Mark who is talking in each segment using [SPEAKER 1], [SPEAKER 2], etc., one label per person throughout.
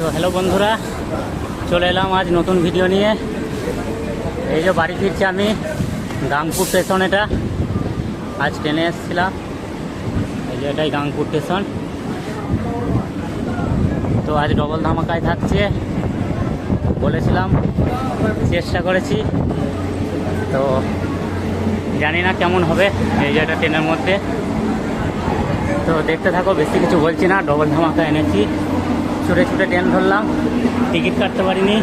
[SPEAKER 1] তো হ্যালো বন্ধুরা, চলে এলাম আজ নতুন ভিডিও নিয়ে। এই যে বাড়ি ফিরছি আমি গাংপুর স্টেশন এটা। আজ ট্রেনে এসেছিলাম। এই যে এটাই গাংপুর স্টেশন তো আজ ডবল ধামাকায় থাকছে। বলেছিলাম, চেষ্টা করেছি। তো জানি না কেমন হবে এই যে এটা ট্রেনের মধ্যে। তো দেখতে থাকো, বেশি কিছু বলছি না ডবল ধামাকা এনেছি। ছুটে ছুটে ট্রেন ধরলাম। টিকিট কাটতে পারিনি।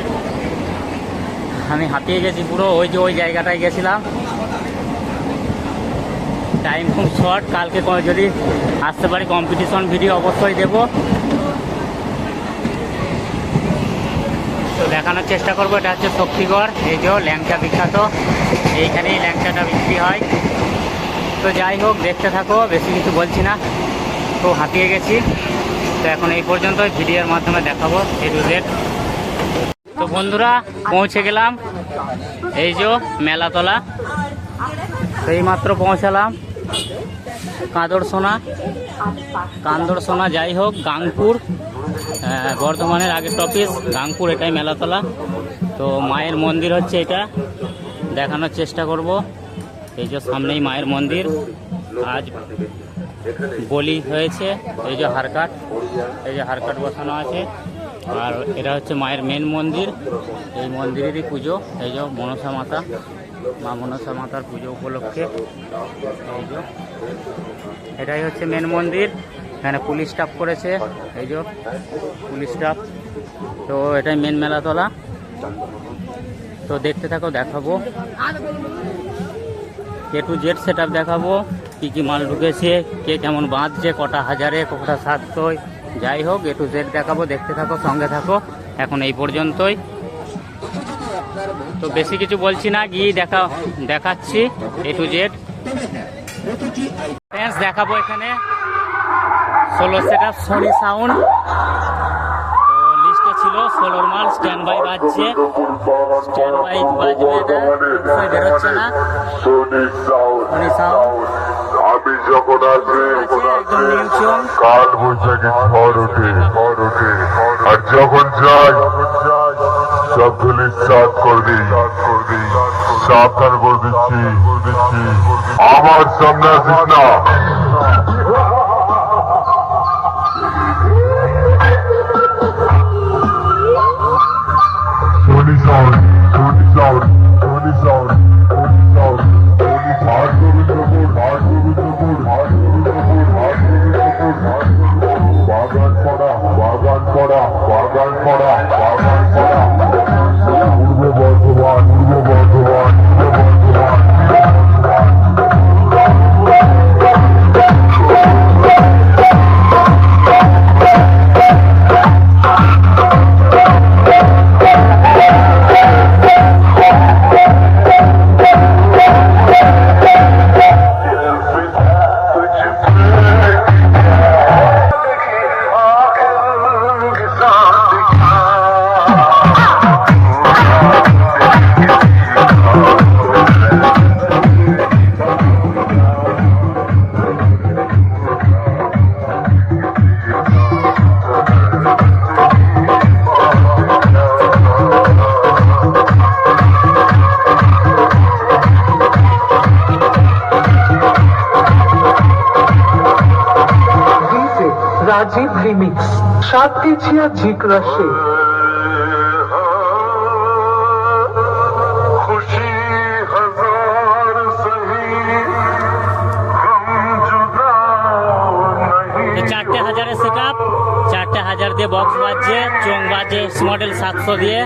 [SPEAKER 1] আমি হাঁপিয়ে গেছি পুরো ওই যে ওই জায়গাটায় গেছিলাম। টাইম খুব শর্ট কালকে যদি আসতে পারি কম্পিটিশন ভিডিও অবশ্যই দেব। তো দেখানোর চেষ্টা করব এটা হচ্ছে শক্তিগড় এই যে ল্যাংচা বিখ্যাত। এইখানেই ল্যাংচাটা বিক্রি হয়। তো যাই হোক দেখতে থাকো বেশি কিছু বলছি না। তো হাঁপিয়ে গেছি। তো এখন এই পর্যন্ত ভিডিওর মাধ্যমে দেখাবো এ টু তো বন্ধুরা, পৌঁছে গেলাম। এই যে মেলাতলা। তো এই মাত্র পৌঁছালাম। কাঁদর সোনা। কান্দর সোনা যাই হোক, গাংপুর। বর্ধমানের আগের টপিস, গাংপুর এটাই মেলাতলা। তো মায়ের মন্দির হচ্ছে এটা। দেখানোর চেষ্টা করব। এই যে সামনেই মায়ের মন্দির। আজ বলি হয়েছে, এই যে হারকাট এই যে হারকাট বসানো আছে। আর এটা হচ্ছে মায়ের মেন মন্দির। এই মন্দিরেরই পুজো, এই যে মনসা মাতা, মা মনসা মাতার পুজো উপলক্ষে। এই যে, এটাই হচ্ছে মেন মন্দির। এখানে পুলিশ স্টাফ করেছে, এই যে পুলিশ স্টাফ তো এটাই মেন মেলাতলা। তো দেখতে থাকো, দেখাবো। এ টু জেড সেট দেখাবো। কী কী মাল ঢুকেছে, কে কেমন বাঁধছে, কটা হাজারে, কটা সাতশোয়। যাই হোক এ টু জেড দেখাবো, দেখতে থাকো, সঙ্গে থাকো, এখন এই পর্যন্তই। তো বেশি কিছু বলছি না, গিয়ে দেখা, দেখাচ্ছি এ টু জেড দেখাবো এখানে। ষোলো সেট আপ সোনি সাউন্ড ছিল ষোলোর মাল স্ট্যান্ড বাই বাজছে। স্ট্যান্ড বাই বাজবে এটা বেরোচ্ছে না।
[SPEAKER 2] আমি যখন
[SPEAKER 1] আসবে
[SPEAKER 2] কাল বৈশাখী ঝড় ওঠে ঝড় ওঠে আর যখন যাই সবগুলি চাঁদ করবি সাবধান করে দিচ্ছি। আমার সামনে আসিস না। আজিব রিমিক্স। সাত
[SPEAKER 1] দিছিয়া
[SPEAKER 2] ঝিকরাশে
[SPEAKER 1] চারটে হাজারের সেটআপ চারটে হাজার দিয়ে বক্স বাজছে চোং বাজছে মডেল সাতশো দিয়ে।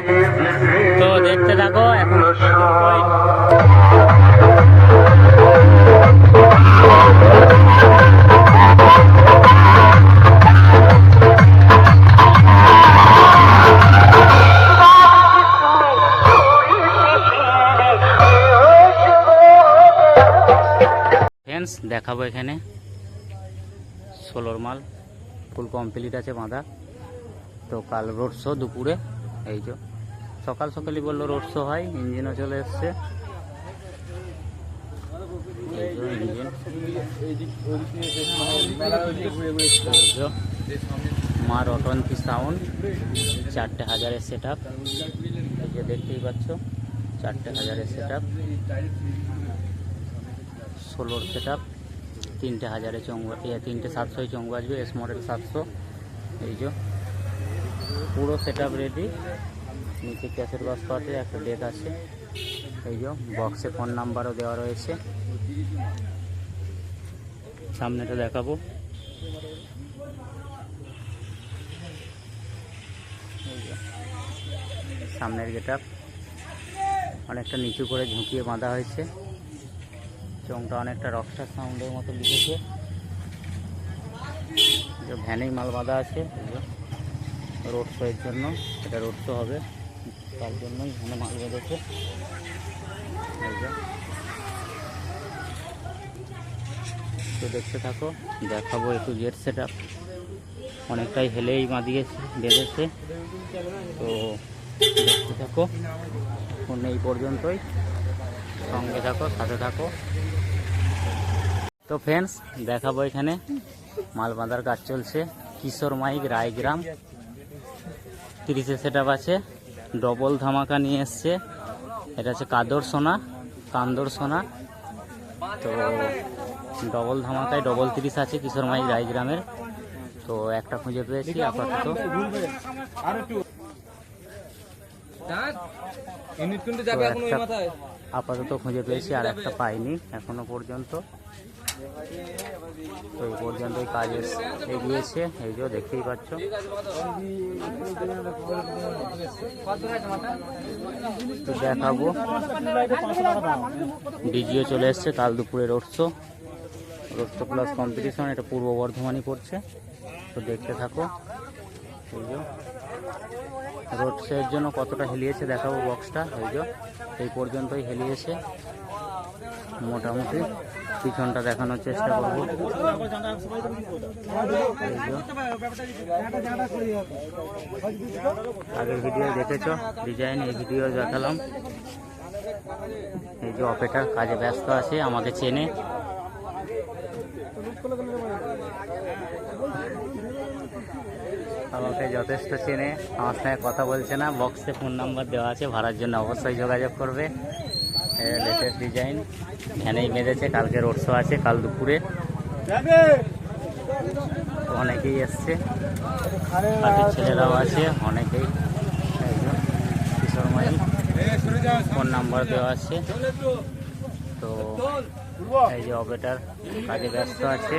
[SPEAKER 1] তো দেখতে থাকো এখন ফ্রেন্ডস দেখাবো এখানে। ষোলোর মাল, ফুল কমপ্লিট আছে বাঁধা। তো কাল রোড শো দুপুরে, এই যে। সকাল সকালই বলল রোড শো হয় ইঞ্জিনও চলে এসছে। এই যে ইঞ্জিন এই যে মা রটন্তি সাউন্ড চারটে হাজারের সেট আপ দেখতেই পাচ্ছ, চারটে হাজারের সেট আপ ষোলোর সেট আপ তিনটে হাজারে চঙ্গ তিনটে সাতশোয় চঙ্গ আসবে এস মডেল সাতশো। এই যে, পুরো সেট আপ রেডি নিচে ক্যাসেট বক্স পাতে একটা ডেক আছে। এই যে বক্সে ফোন নাম্বারও দেওয়া রয়েছে। সামনেটা দেখাবো। সামনের গেট আপ অনেকটা নিচু করে ঝুঁকিয়ে বাঁধা হয়েছে। চোংটা অনেকটা রকস্টার সাউন্ডের মতো লিখেছে। যে ভ্যানেই মাল বাঁধা আছে রোড শো এর জন্য। এটা রোড শো হবে, তার জন্যই ভ্যানে মাল বেঁধেছে। তো দেখতে থাকো, দেখাবো একটু জেট সেট অনেকটাই হেলেই বাঁধিয়েছে, বেঁধেছে। তো দেখতে থাকো এই পর্যন্তই। সঙ্গে থাকো সাথে থাকো। তো ফ্রেন্ডস দেখাবো এখানে মাল বাঁধার কাজ চলছে। কিশোর মাইক রায়গ্রাম। তিরিশে সেট আছে। ডবল ধামাকা নিয়ে এসছে। এটা হচ্ছে কাদর সোনা কান্দর সোনা। তো ডবল ধামাকায় ডবল তিরিশ আছে কিশোর মাইক রায়গ্রামের। তো একটা খুঁজে পেয়েছি আপাতত।
[SPEAKER 3] ইউনিট যাবে এখন ওই
[SPEAKER 1] একটা
[SPEAKER 3] মাথায়।
[SPEAKER 1] আপাতত খুঁজে পেয়েছি, আর একটা পাইনি এখনও পর্যন্ত। তো এই পর্যন্তই কাজ এগিয়েছে, এই যে দেখতেই পাচ্ছ। তো দেখাবো। ডিজিও চলে এসছে কাল দুপুরে রোডশো রোডশো প্লাস কম্পিটিশন এটা পূর্ব বর্ধমানই পড়ছে তো দেখতে থাকো। এই যে। রোড শোয়ের জন্য কতটা হেলিয়েছে দেখাবো বক্সটা এই যে। এই পর্যন্তই হেলিয়েছে। মোটামুটি পিছনটা দেখানোর চেষ্টা করব। আগের ভিডিও দেখেছ? ডিজাইন এই ভিডিও দেখালাম। এই যে অপারেটার কাজে ব্যস্ত আছে, আমাকে চেনে। আমাকে যথেষ্ট চেনে, আমার সঙ্গে কথা বলছে না বক্সে ফোন নাম্বার দেওয়া আছে, ভাড়ার জন্য অবশ্যই যোগাযোগ করবে। লেটেস্ট ডিজাইন ভ্যানেই বেঁধেছে, কালকে রোড শো আছে, কাল দুপুরে। অনেকেই এসছে পার্টির ছেলেরাও আছে, অনেকেই কিশোর মাই ফোন নাম্বার দেওয়া আছে। তো এই যে অপারেটার কাজে ব্যস্ত আছে।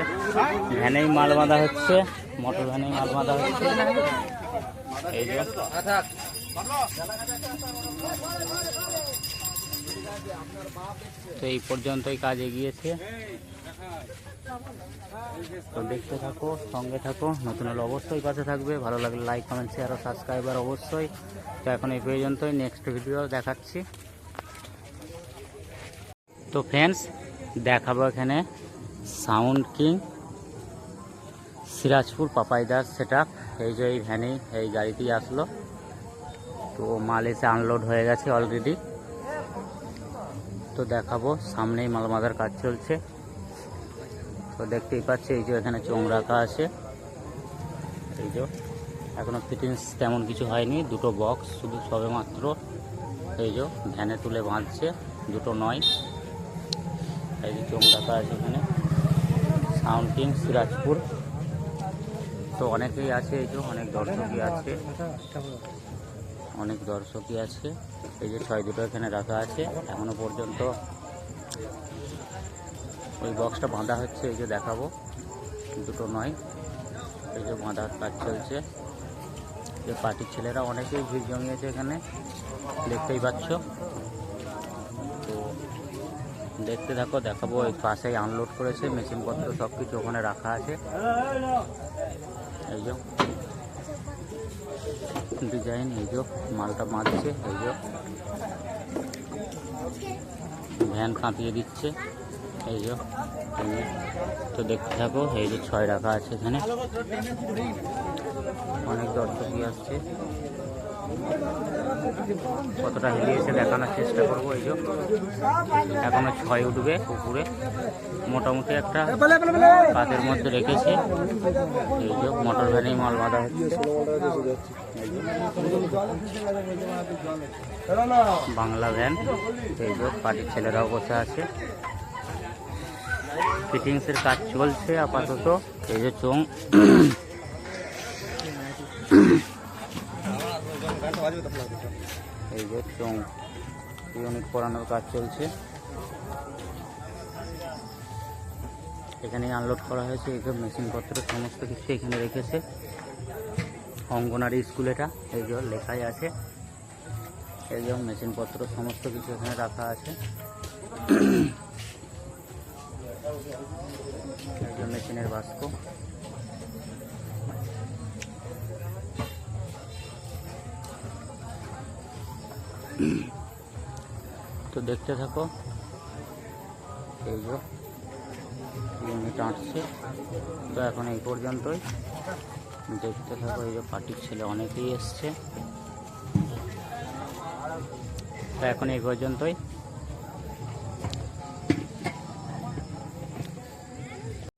[SPEAKER 1] ভ্যানেই মাল বাঁধা হচ্ছে, মোটর ভ্যানেই মাল বাঁধা হচ্ছে। এই যে। তো এই পর্যন্তই কাজ এগিয়েছে। তো দেখতে থাকো, সঙ্গে থাকো, নতুন হলে অবশ্যই পাশে থাকবে। ভালো লাগলে লাইক কমেন্ট শেয়ার ও সাবস্ক্রাইবার অবশ্যই। তো এখন এই পর্যন্তই নেক্সট ভিডিও দেখাচ্ছি। তো ফ্রেন্ডস দেখাবো এখানে সাউন্ড কিং, সিরাজপুর পাপাইদার সেট আপ এই যে এই ভ্যানেই এই গাড়িতেই আসলো। তো মাল এসে আনলোড হয়ে গেছে অলরেডি তো দেখাবো, সামনেই মাল মাদার কাজ চলছে। তো দেখতেই পাচ্ছি, এই যে এখানে চোং রাখা আছে। এই যে, এখনও ফিটিংস তেমন কিছু হয়নি, দুটো বক্স শুধু সবে মাত্র এই যে ভ্যানে তুলে বাঁধছে, দুটো নয়। এই যে চোং রাখা আছে এখানে। সাউন্ড কিং সিরাজপুর তো অনেকেই আছে এই যে, অনেক দর্শকই আছে। অনেক দর্শকই আছে। এই যে ছয় দুটো এখানে রাখা আছে। এখনও পর্যন্ত ওই বক্সটা বাঁধা হচ্ছে, এই যে দেখাবো। দুটো নয়। এই যে বাঁধার কাজ চলছে। যে পার্টির ছেলেরা অনেকেই ভিড় জমিয়েছে এখানে। দেখতেই পাচ্ছ। দেখতে থাকো, দেখাবো ওই পাশেই আনলোড করেছে, মেশিনপত্র সব কিছু ওখানে রাখা আছে। এই যে ডিজাইন এই যে, মালটা মারছে, এই যে ভ্যান কাঁপিয়ে দিচ্ছে, এই যে তো দেখতে থাকো, এই যে ছয় রাখা আছে এখানে। অনেক দর্শকই আসছে। কতটা হেলিয়েছে দেখানোর চেষ্টা করব, এই যে। এখনও ছয় উঠবে পুকুরে। মোটামুটি একটা কাদের মধ্যে রেখেছে। এই যে মোটর ভ্যানেই মাল বাঁধা হচ্ছে। বাংলা ভ্যান। এই যে পার্টির ছেলেরাও বসে আছে। ফিটিংসের কাজ চলছে আপাতত। এই যে চোং এই যে চোং ইউনিট পড়ানোর কাজ চলছে। এখানে আনলোড করা হয়েছে, এই যে মেশিনপত্র সমস্ত কিছু এখানে রেখেছে। অঙ্গনারী স্কুল এটা, এই যে লেখাই আছে। এই যে মেশিনপত্র সমস্ত কিছু এখানে রাখা আছে। মেশিনের বাস্ক তো দেখতে থাকো। এই যে ইউনিট তো এখন এই পর্যন্তই। দেখতে থাকো, এই যে পার্টির ছেলে অনেকেই এসছে। তো এখন এই পর্যন্তই।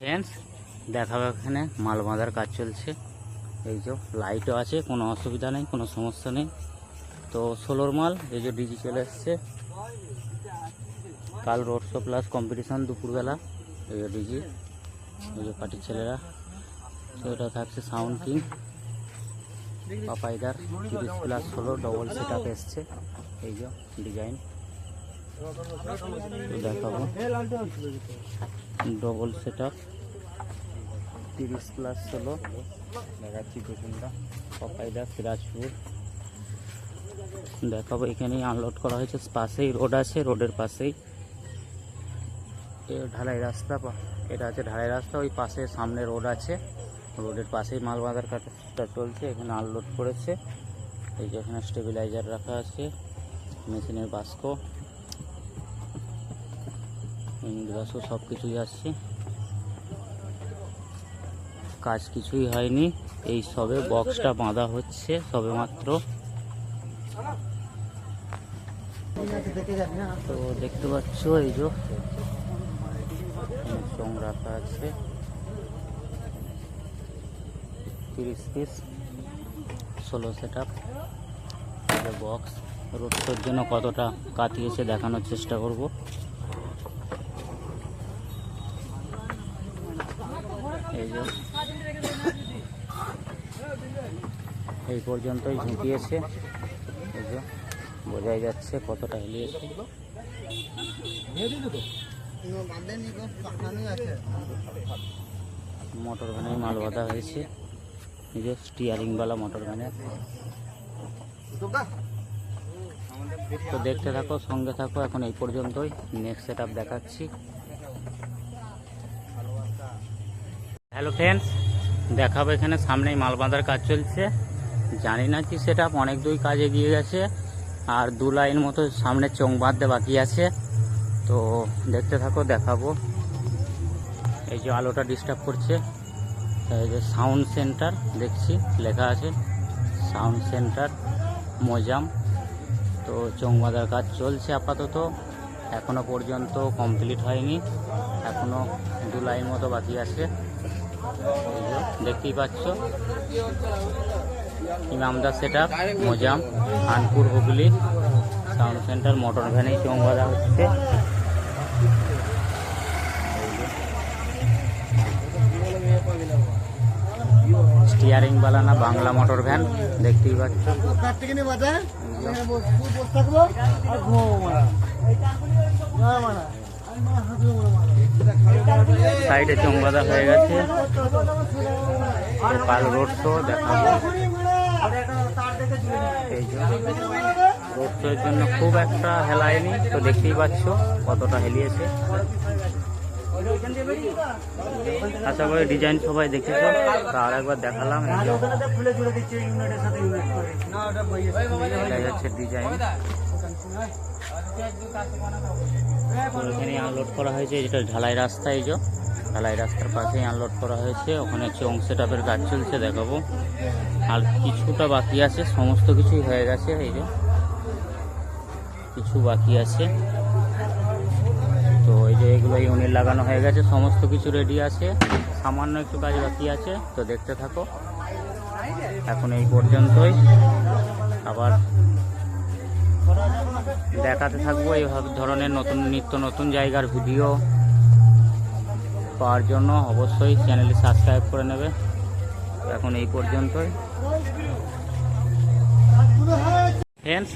[SPEAKER 1] ফ্রেন্ডস দেখাবো এখানে। মাল বাঁধার কাজ চলছে। এই যে লাইটও আছে, কোনো অসুবিধা নেই, কোনো সমস্যা নেই। তো ষোলোর মাল, এই যে ডিজি চলে এসছে কাল রোড শো প্লাস কম্পিটিশান দুপুরবেলা, এই যে ডিজি, এই যে পার্টির ছেলেরা। তো এটা থাকছে সাউন্ড কিং পাপাইদার তিরিশ প্লাস ষোলো ডবল সেট আপ এসছে। এই যে ডিজাইন দেখাবো। ডবল সেট আপ তিরিশ প্লাস ষোলো। দেখাচ্ছি পেছনটা পাপাইদা সিরাজপুর। দেখাবো, এখানেই আনলোড করা হয়েছে। পাশেই রোড আছে রোডের পাশেই। ঢালাই রাস্তা এটা আছে ঢালাই রাস্তা, ওই পাশে সামনে রোড আছে। রোডের পাশেই মাল বাঁধার কাজটা চলছে, এখানে আনলোড করেছে। এই যে এখানে স্টেবিলাইজার রাখা আছে, মেশিনের বাস্ক ইন্দ্রাসও সব কিছুই আসছে কাজ কিছুই হয়নি। এই সবে বক্সটা বাঁধা হচ্ছে সবে মাত্র। তো দেখতে পাচ্ছ এই যে চং রাখা আছে। তিরিশ পিস ষোলো সেট আপ বক্স রোডটার জন্য কতটা কাটিয়েছে দেখানোর চেষ্টা করব। এই যে এই পর্যন্তই ঝুঁকিয়েছে। বোঝাই যাচ্ছে কতটা হেলিয়েছে মোটর ভ্যানে মাল বাঁধা হয়েছে যে স্টিয়ারিংওয়ালা মোটর ভ্যানে। তো দেখতে থাকো, সঙ্গে থাকো, এখন এই পর্যন্তই। নেক্সট সেট দেখাচ্ছি। হ্যালো ফ্রেন্ডস দেখাবো এখানে, সামনেই মাল বাঁধার কাজ চলছে। জানি না কি সেটা অনেক দুই কাজ এগিয়ে গেছে। আর দু লাইন মতো সামনে চোং বাঁধতে বাকি আছে। তো দেখতে থাকো, দেখাবো। এই যে আলোটা ডিস্টার্ব করছে। এই যে সাউন্ড সেন্টার দেখছি, লেখা আছে সাউন্ড সেন্টার মোজাম। তো চোং বাঁধার কাজ চলছে আপাতত। এখনও পর্যন্ত কমপ্লিট হয়নি। এখনও দু লাইন মতো বাকি আছে। দেখতেই পাচ্ছ। ইমামদা set, Mojam. Khanpur Hooghly sound centre, motor ভ্যানেই চোং বাঁধা হচ্ছে। স্টিয়ারিং বালানা বাংলা মোটর ভ্যান, দেখতেই পাচ্ছ। সাইডে চোং বাঁধা হয়ে গেছে। কাল রোড শো দেখাবো। এই যে রোড শোয়ের জন্য খুব একটা হেলায়নি, তো দেখতেই পাচ্ছ কতটা হেলিয়েছে। আশা করি ডিজাইন সবাই দেখেছ আর একবার দেখালাম ডিজাইন। আনলোড করা হয়েছে যেটা ঢালাই রাস্তা, এই যে। ঢালাই রাস্তার পাশেই আনলোড করা হয়েছে। ওখানে চং সেট আপের কাজ চলছে, দেখাবো। আর কিছুটা বাকি আছে, সমস্ত কিছুই হয়ে গেছে, এই যে। কিছু বাকি আছে। তো এই যে এগুলো ইউনিট লাগানো হয়ে গেছে, সমস্ত কিছু রেডি আছে। সামান্য একটু কাজ বাকি আছে, তো দেখতে থাকো। এখন এই পর্যন্তই। আবার দেখাতে থাকব এইভাবে ধরনের নতুন, নিত্য নতুন জায়গার ভিডিও পাওয়ার জন্য অবশ্যই চ্যানেলটি সাবস্ক্রাইব করে নেবে। এখন এই পর্যন্তই। ফ্রেন্ডস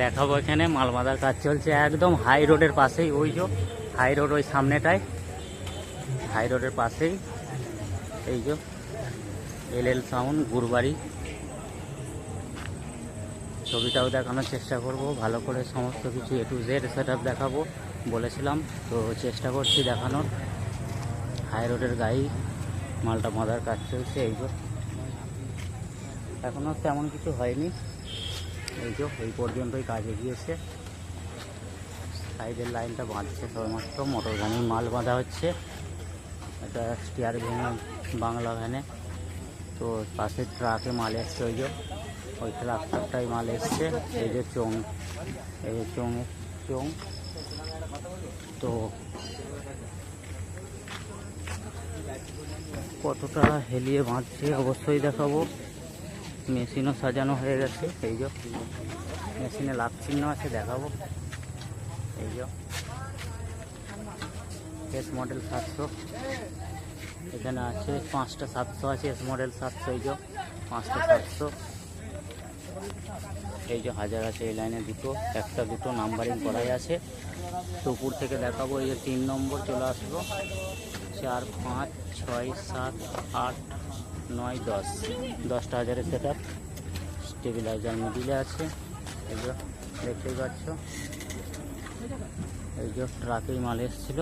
[SPEAKER 1] দেখাবো এখানে মালমাদার কাজ চলছে একদম হাই রোডের পাশেই, ওই যে হাই রোড ওই সামনেটায়। হাই রোডের পাশেই, এই যে এল এল সাউন্ড গুরবাড়ি। ছবিটাও দেখানোর চেষ্টা করব, ভালো করে সমস্ত কিছু এ টু জেড সেট দেখাবো। বলেছিলাম, তো চেষ্টা করছি দেখানোর। হাই রোডের গাড়ি, মালটা মাদার কাজ চলছে, এই যে। এখনও তেমন কিছু হয়নি। এই যে, এই পর্যন্তই কাজ এগিয়েছে। সাইডের লাইনটা বাঁধছে সবেমাত্র মোটর ভ্যানের মাল বাঁধা হচ্ছে। এটা স্টিয়ার ভ্যানে, বাংলা ভ্যানে তো পাশে ট্রাকে মাল এসছে, ওই যে। ওই ট্রাক্টরটাই মাল এসছে, এই যে চোং এই যে চোং চোং তো কতটা হেলিয়ে বাঁধছে অবশ্যই দেখাবো। মেশিনও সাজানো হয়ে গেছে, এই যে। মেশিনে লাভ চিহ্ন আছে, দেখাবো। এই যে। এস মডেল সাতশো। এখানে আছে পাঁচটা সাতশো আছে এস মডেল সাতশো, এই যে। পাঁচটা সাতশো। এই যে হাজার আছে এই লাইনে দুটো একটা দুটো নাম্বারিং করাই আছে। তো উপর থেকে দেখাবো এই যে তিন নম্বর চলে আসলো। চার পাঁচ ছয় সাত আট নয় দশ। দশটা হাজারের সেট আপ স্টেবিলাইজার মিডিলে আছে। এগুলো দেখতেই পাচ্ছ। এই যে ট্রাকেই মাল এসেছিল।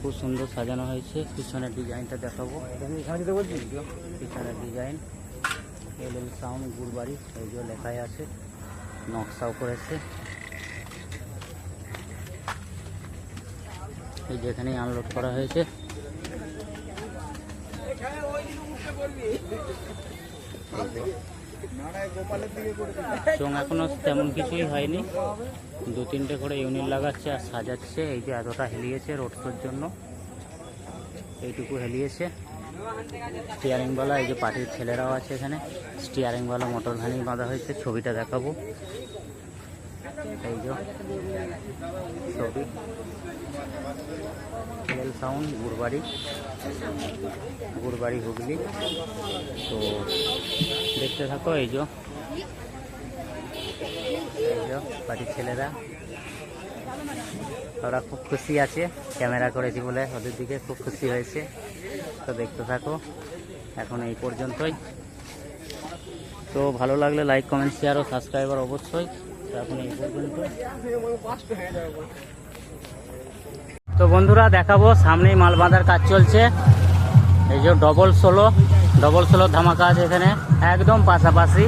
[SPEAKER 1] খুব সুন্দর সাজানো হয়েছে। পিছনের ডিজাইনটা দেখাবো। পিছনের ডিজাইন এল সাউন্ড গুরবাড়ি এই যে লেখাই আছে, নকশাও করেছে। এই যেখানেই আনলোড করা হয়েছে। চোং এখনও তেমন কিছুই হয়নি। দু তিনটে করে ইউনিট লাগাচ্ছে আর সাজাচ্ছে। এই যে এতটা হেলিয়েছে রোড জন্য। এইটুকু হেলিয়েছে। স্টিয়ারিংওয়ালা এই যে পার্টির ছেলেরাও আছে এখানে। স্টিয়ারিংওয়ালা মোটর ভ্যানই বাঁধা হয়েছে, ছবিটা দেখাবো। এই যে ছবি। সাউন্ড গুরবাড়ি গুরবাড়ি হুগলি। তো দেখতে থাকো, এই যে। বাড়ির ছেলেরা। ওরা খুব খুশি আছে, ক্যামেরা করেছি বলে ওদের দিকে খুব খুশি হয়েছে। তো দেখতে থাকো। এখন এই পর্যন্তই। তো ভালো লাগলে লাইক কমেন্ট শেয়ার ও সাবস্ক্রাইবার অবশ্যই। এখন এই পর্যন্ত তো বন্ধুরা, দেখাবো, সামনেই মাল বাঁধার কাজ চলছে। এই যে ডবল ষোলো ডবল ষোলো ধামাকা আছে এখানে। একদম পাশাপাশি,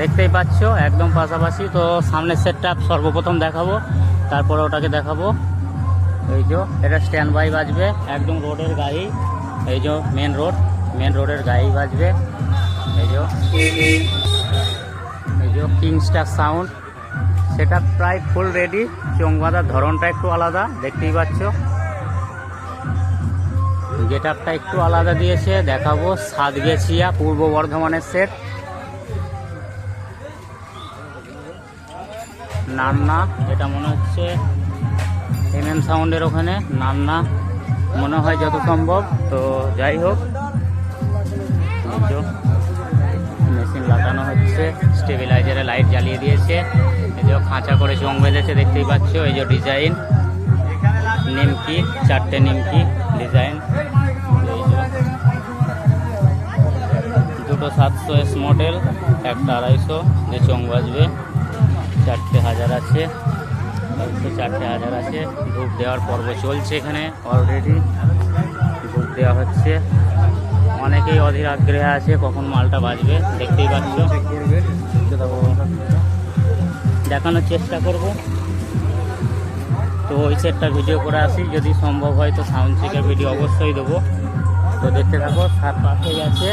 [SPEAKER 1] দেখতেই পাচ্ছ, একদম পাশাপাশি। তো সামনের সেটটা সর্বপ্রথম দেখাবো, তারপরে ওটাকে দেখাবো। এই যে, এটা স্ট্যান্ড বাই বাজবে, একদম রোডের গাড়ি। এই যে মেন রোড মেন রোডের গাড়ি বাজবে। এই যে এই যে কিংস্টার সাউন্ড সেটা প্রায় ফুল রেডি চোং বাঁধার ধরনটা একটু আলাদা, দেখতেই পাচ্ছ। গেট আপটা একটু আলাদা দিয়েছে, দেখাবো। সাতগেছিয়া, পূর্ব বর্ধমানের সেট নান্না, এটা মনে হচ্ছে এম এম সাউন্ডের ওখানে। নান্না মনে হয় যত সম্ভব, তো যাই হোক। মেশিন লাগানো হচ্ছে, স্টেবিলাইজারে লাইট জ্বালিয়ে দিয়েছে। এই যে খাঁচা করে চোং বেঁধেছে, দেখতেই পাচ্ছ, এই যে ডিজাইন। নিমকি, চারটে নিমকি ডিজাইন। দুটো সাতশো এস মডেল একটা আড়াইশো, যে চোং বাজবে। চারটে হাজার আছে। চারটে হাজার আছে। ধূপ দেওয়ার পর্ব চলছে এখানে অলরেডি ধূপ দেওয়া হচ্ছে। অনেকেই অধীর আগ্রহে আছে কখন মালটা বাজবে, দেখতেই পাচ্ছ। দেখানোর চেষ্টা করব। তো ওই সেটটা ভিডিও করে আসি। যদি সম্ভব হয় তো সাউন্ড চেকের ভিডিও অবশ্যই দেবো। তো দেখতে থাকো তার পাশেই আছে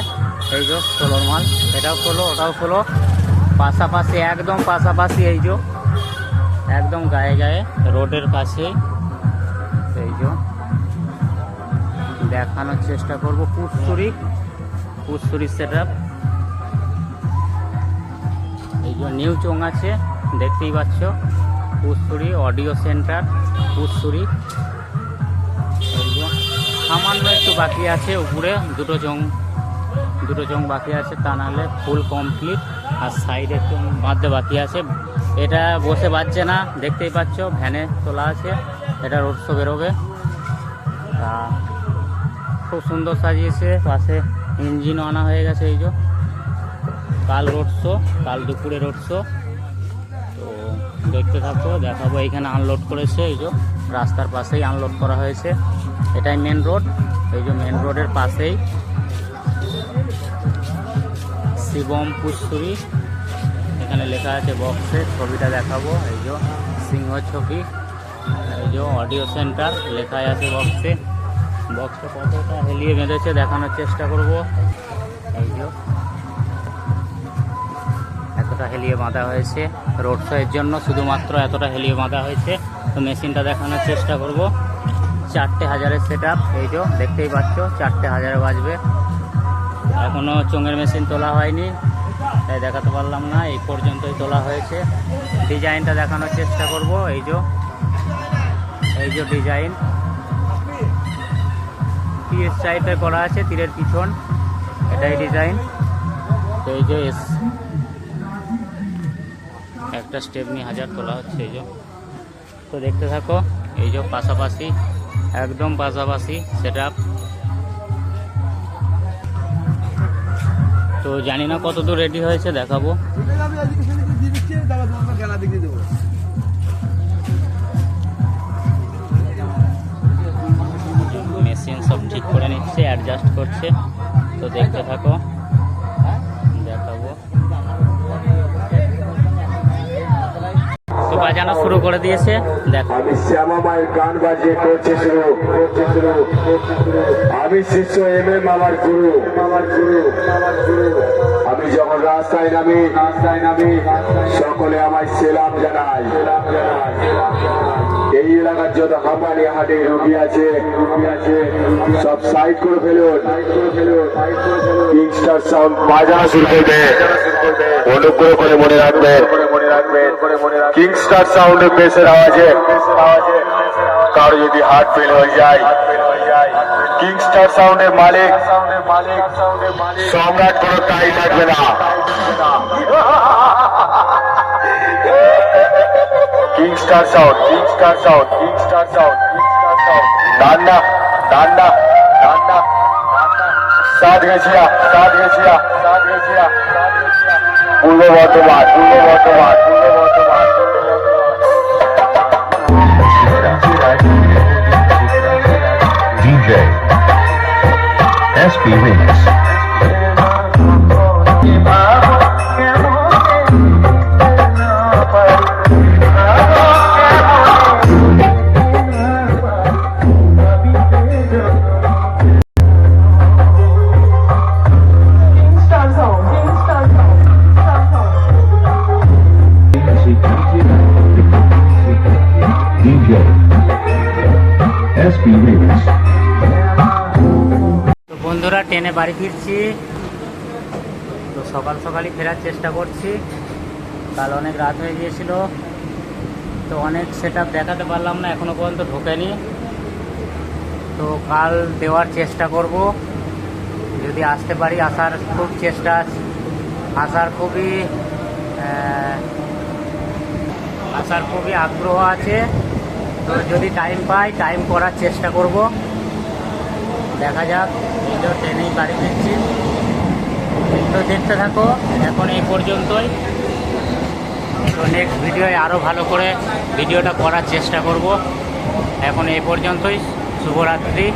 [SPEAKER 1] এই যে ষোলোর মাল। এটাও ষোলো ওটাও ষোলো পাশাপাশি, একদম পাশাপাশি এই যে একদম গায়ে গায়ে রোডের পাশে। এই যে দেখানোর চেষ্টা করব পুষ্করি। পুষ্করি সেট এই যে নিউ চোং আছে, দেখতেই পাচ্ছ। Pushkari audio centre Pushkari. সামান্য একটু বাকি আছে উপরে, দুটো চোং দুটো চোং বাকি আছে, তা নাহলে ফুল কমপ্লিট আর সাইডে চোং বাঁধতে বাকি আছে এটা বসে বাজছে না, দেখতেই পাচ্ছ, ভ্যানে তোলা আছে, এটা রোড শো বেরোবে। খুব সুন্দর সাজিয়েছে, পাশে ইঞ্জিনও আনা হয়ে গেছে এই যে। কাল রোড শো, কাল দুপুরে রোড শো। তো দেখতে থাকো, দেখাবো এইখানে আনলোড করেছে, এই যে রাস্তার পাশেই আনলোড করা হয়েছে। এটাই মেন রোড এই যে মেন রোডের পাশেই। শিবম পুষ্করি এখানে লেখা আছে বক্সে ছবিটা দেখাবো। এই যে সিংহ ছবি, এই যে অডিও সেন্টার লেখাই আছে বক্সে বক্সটা কতটা হেলিয়ে বেঁধেছে দেখানোর চেষ্টা করব। এই যে এতটা হেলিয়ে বাঁধা হয়েছে রোড শোয়ের জন্য, শুধুমাত্র এতটা হেলিয়ে বাঁধা হয়েছে। তো মেশিনটা দেখানোর চেষ্টা করব। চারটে হাজারের সেট এই যে দেখতেই পাচ্ছ, চারটে হাজারে বাজবে। এখনও চোঙের মেশিন তোলা হয়নি। তাই দেখাতে পারলাম না, এই পর্যন্তই তোলা হয়েছে। ডিজাইনটা দেখানোর চেষ্টা করব, এই যে এই যে ডিজাইন। তীরের সাইডে করা আছে, তীরের পিছন, এটাই ডিজাইন। তো এই যে এস। একটা স্টেপ নিয়ে হাজার তোলা হচ্ছে, এই যে। তো দেখতে থাকো, এই যে পাশাপাশি, একদম পাশাপাশি সেট তো জানি না কত দূর রেডি হয়েছে, দেখাবো। মেশিন সব ঠিক করে নিচ্ছে অ্যাডজাস্ট করছে। তো দেখতে থাকো। বাজানো শুরু করে দিয়েছে।
[SPEAKER 4] আমি গান বাজিয়ে করছে শুরু। করছে শুরু আমি শিষ্য এম এম আমার গুরু। আমার গুরু আমার গুরু আমি যখন রাস্তায় নামি রাস্তায় নামি, সকলে আমায় সেলাম জানায়। সেলাম এই এলাকার যত হাঁপানি, হাটে রুগী আছে রুগী আছে সব সাইড করে ফেলুন। কিংস্টার সাউন্ড বাজানো শুরু করবে। অনুগ্রহ করে মনে রাখবেন মনে কিংস্টার সাউন্ডের বেসের আওয়াজে। কারও যদি হার্ট ফেল হয়ে যায় কিংস্টার সাউন্ডের মালিক। সম্রাট কোনো তাই থাকবে না। Kingstar sound kingstar sound kingstar sound kingstar sound ডান্ডা ডান্ডা ডান্ডা সাত গেছিয়া সাত গেছিয়া সাত গেছিয়া। পূর্ব বর্ধমান পূর্ব বর্ধমান পূর্ব বর্ধমান।
[SPEAKER 3] SB
[SPEAKER 1] Rings. বাড়ি ফিরছি। তো সকাল সকালই ফেরার চেষ্টা করছি। কাল অনেক রাত হয়ে গিয়েছিল। তো অনেক সেট দেখাতে পারলাম না, এখনও পর্যন্ত ঢোকেনি। তো কাল দেওয়ার চেষ্টা করব। যদি আসতে পারি, আসার খুব চেষ্টা আসার খুবই আসার খুবই আগ্রহ আছে। তো যদি টাইম পাই টাইম করার চেষ্টা করব। দেখা যাক তো ট্রেনেই বাড়ি ফিরছি। তো দেখতে থাকো, এখন এই পর্যন্তই। তো নেক্সট ভিডিওয় আরও ভালো করে ভিডিওটা করার চেষ্টা করব। এখন এই পর্যন্তই, শুভরাত্রি।